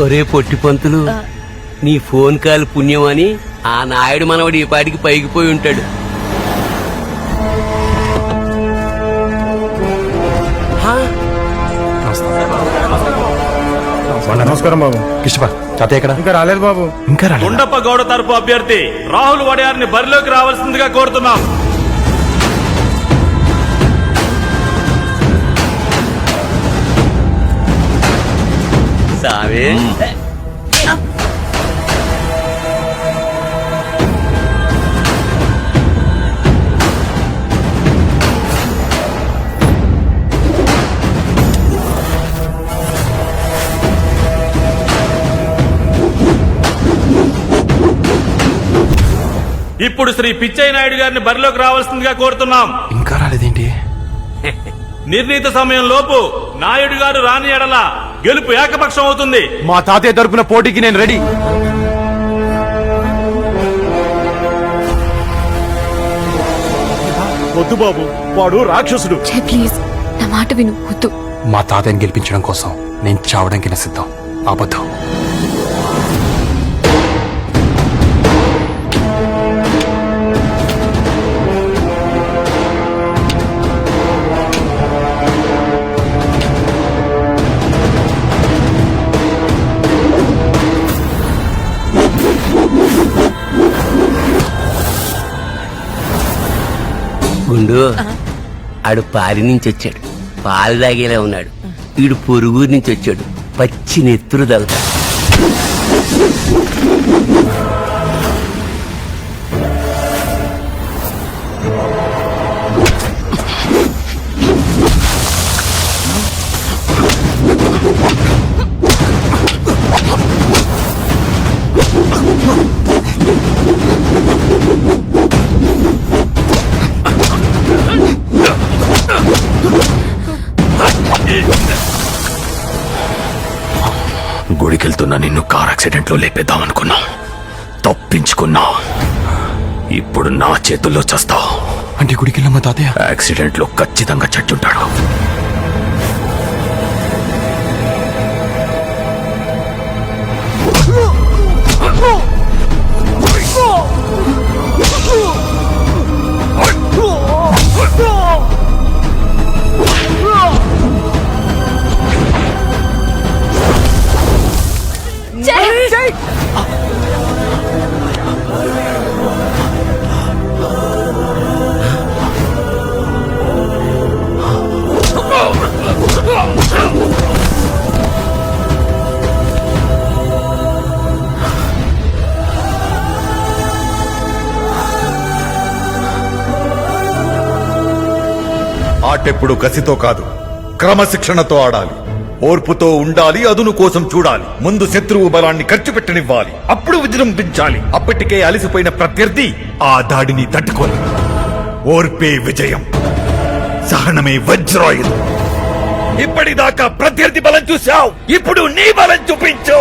ఒరే పొట్టి పంతులు నీ phone call పుణ్యమని ఆ నాయుడు మనవడు ఈ పాటికి పైకి పోయి ఉంటాడు. హా? నమస్కారం బాబు. కృష్ణ తాతయ్య ఎక్కడ? ఇంకా రాలేదు బాబు. ఇంకా రాలేదు? గుండప్ప గౌడ తరపు అభ్యర్థి రాహుల్ వడియార్ని బరిలోకి రావాల్సిందిగా కోరుతున్నాం. సామే ఇప్పుడు శ్రీ పిచ్చయ్య నాయుడు గారిని బరిలోకి రావాల్సిందిగా కోరుతున్నాం. ఇంకా రాలేదేంటి? నిర్ణీత సమయం లోపు నాయుడు గారు రాని ఎడల గెలుపు ఏకపక్షం అవుతుంది. మా తాతయ్య తరపున పోటీకి నేను రెడీ. వద్దు బాబు వాడు రాక్షసుడు. ప్లీజ్ నా మాట విను వద్దు. మా తాతయ్యని గెలిపించడం కోసం నేను చావడానికి నా సిద్ధం. అబద్ధం. గుండు. ఆడు పారి నుంచి వచ్చాడు. పాలు తాగేలా ఉన్నాడు. వీడు పొరుగురు నుంచి వచ్చాడు. పచ్చి నెత్తురు తగ్గుతాడు గుడికెళ్తున్న నిన్ను కార్ యాక్సిడెంట్లో లేపేద్దాం అనుకున్నా తప్పించుకున్నా. ఇప్పుడు నా చేతుల్లో చస్తావు. అంటే గుడికి వెళ్ళా మా తాతయ్య? యాక్సిడెంట్లో ఖచ్చితంగా చచ్చుంటాడు. ఆటెప్పుడు కసితో కాదు క్రమశిక్షణతో ఆడాలి. ఓర్పుతో ఉండాలి అదును కోసం చూడాలి. ముందు శత్రువు బలాన్ని ఖర్చు పెట్టనివ్వాలి అప్పుడు విజృంభించాలి. అప్పటికే అలసిపోయిన ప్రత్యర్థి ఆ దాడిని తట్టుకోలి ఓర్పే విజయం. సహనమే వజ్రాయుధం. ఇప్పటిదాకా ప్రత్యర్థి బలం చూశావు. ఇప్పుడు నీ బలం చూపించు.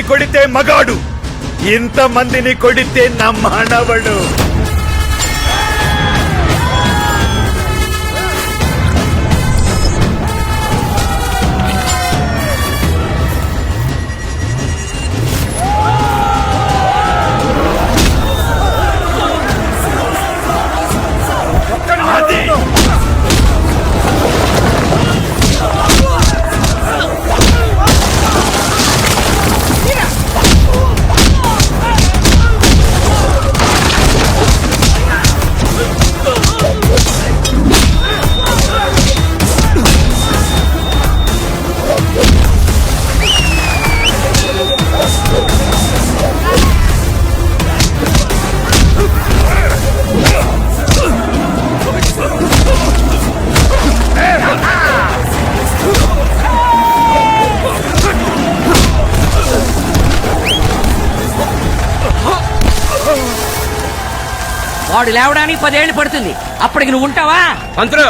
మందిని కొడితే మగాడు. ఇంత మందిని కొడితే నా మానవుడు. వాడు లేవడానికి పదేళ్ళు పడుతుంది. అప్పటికి నువ్వు ఉంటావా? పంతులు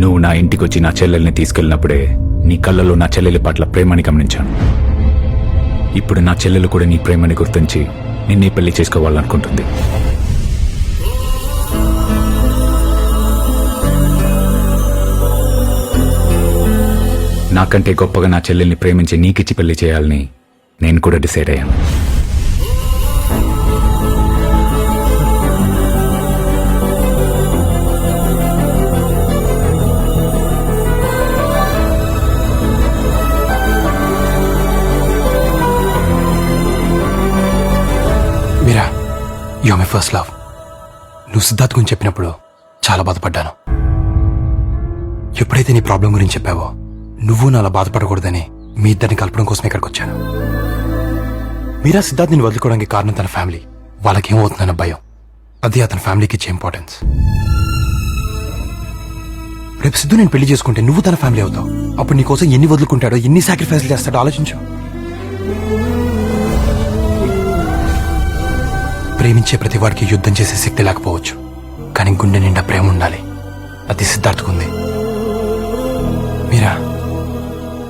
నువ్వు నా ఇంటికి వచ్చి నా చెల్లెల్ని తీసుకెళ్ళినప్పుడే నీ కళ్ళలో నా చెల్లెలి పట్ల ప్రేమని గమనించాను. ఇప్పుడు నా చెల్లెలు కూడా నీ ప్రేమని గుర్తించి నిన్నే పెళ్ళి చేసుకోవాలనుకుంటుంది. నాకంటే గొప్పగా నా చెల్లెల్ని ప్రేమించి నీకిచ్చి పెళ్ళి చేయాలని నేను కూడా డిసైడ్ అయ్యాను. యు మై ఫస్ట్ లవ్ నువ్వు సిద్ధార్థ్ గురించి చెప్పినప్పుడు చాలా బాధపడ్డాను. ఎప్పుడైతే నీ ప్రాబ్లం గురించి చెప్పావో నువ్వు నాలా బాధపడకూడదని మీ ఇద్దరిని కలపడం కోసం ఇక్కడికి వచ్చాను. మీరా సిద్ధార్థ్ నేను వదులుకోవడానికి కారణం తన ఫ్యామిలీ వాళ్ళకి ఏమవుతుందన్న భయం. అది అతని ఫ్యామిలీకి ఇచ్చే ఇంపార్టెన్స్ రేపు సిద్ధు నేను పెళ్ళి చేసుకుంటే నువ్వు తన ఫ్యామిలీ అవుతావు. అప్పుడు నీకోసం ఎన్ని వదులుకుంటాడో ఎన్ని సాక్రిఫైస్లు చేస్తాడో ఆలోచించు. ప్రేమించే ప్రతి వాడికి యుద్ధం చేసే శక్తి లేకపోవచ్చు. కానీ గుండె నిండా ప్రేమ ఉండాలి. అది సిద్ధార్థకుంది మీరా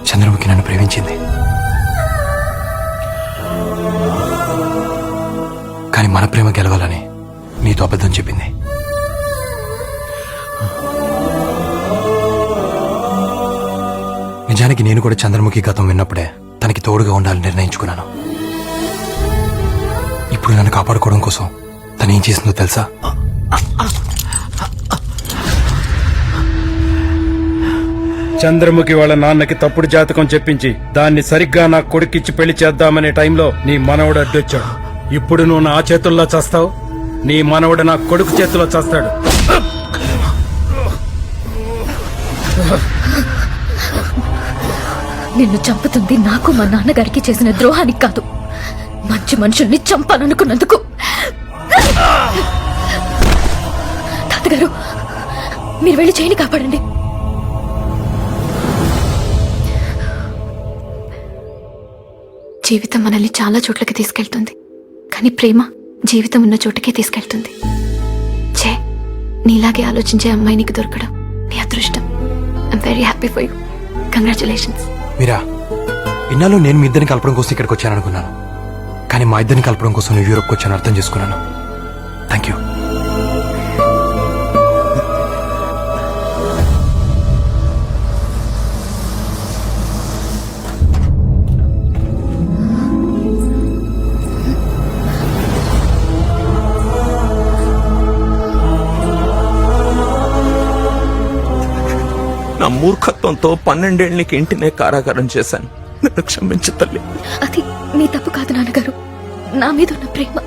చంద్రముఖి నన్ను ప్రేమించింది. కానీ మన ప్రేమ గెలవాలని నీతో అబద్ధం చెప్పింది. నిజానికి నేను కూడా చంద్రముఖి గతం విన్నప్పుడే తనకి తోడుగా ఉండాలని నిర్ణయించుకున్నాను. ఇప్పుడు నన్ను కాపాడుకోవడం కోసం తను ఏం చేసిందో తెలుసా? చంద్రముఖి వాళ్ళ నాన్నకి తప్పుడు జాతకం చెప్పించి దాన్ని సరిగ్గా నా కొడుకిచ్చి పెళ్ళి చేద్దామనే టైంలో నీ మనవడు అడ్డొచ్చాడు. ఇప్పుడు నువ్వు నా చేతుల్లో చేస్తావు? నీ మనవడు నా కొడుకు చేతిలో చేస్తాడు. నిన్ను చంపుతుంది నాకు మా నాన్నగారికి చేసిన ద్రోహానికి కాదు. మంచి మనుషుల్ని చంపాలనుకున్నందుకు. తాతగారు మీరు వెళ్ళి చేయని కాపాడండి. జీవితం మనల్ని చాలా చోట్లకి తీసుకెళ్తుంది. కానీ ప్రేమ జీవితం ఉన్న చోటుకే తీసుకెళ్తుంది. చే నీలాగే ఆలోచించే అమ్మాయి నీకు దొరకడం నీ అదృష్టం. I'm very happy for you congratulations Meera ఇన్నాళ్ళు నేను మీ ఇద్దరిని కలపడం కోసం ఇక్కడికి వచ్చాను అనుకున్నాను కానీ మా ఇద్దరిని కలపడం కోసం నువ్వు యూరోప్కి వచ్చాను అర్థం చేసుకున్నాను. థ్యాంక్ యూ నా మూర్ఖత్వంతో పన్నెండేళ్ళకి ఇంటినే కారాగారం చేశాను. నన్ను క్షమించు తల్లి. అది మీ తప్పు కాదు నాన్నగారు. నా మీద ఉన్న ప్రేమ.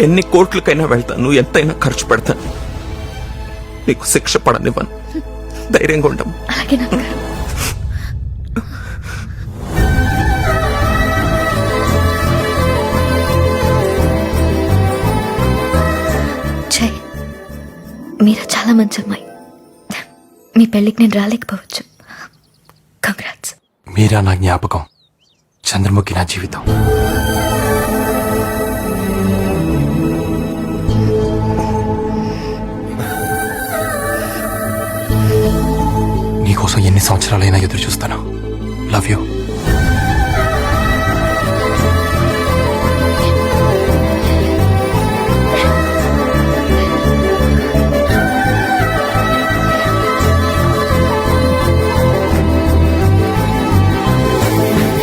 ఎన్ని కోట్లకైనా వెళ్తాను ఎంతైనా ఖర్చు పెడతాను. నీకు శిక్ష పడనివ్వను. ధైర్యంగా ఉండము అలాగే నాన్నగారు. మీరా చాలా మంచి అమ్మాయి. మీ పెళ్ళికి నేను రాలేకపోవచ్చు. కంగ్రాట్స్ మీరా నా జ్ఞాపకం. చంద్రముఖి నా జీవితం. నీకోసం ఎన్ని సంవత్సరాలైనా ఎదురు చూస్తాను లవ్ యూ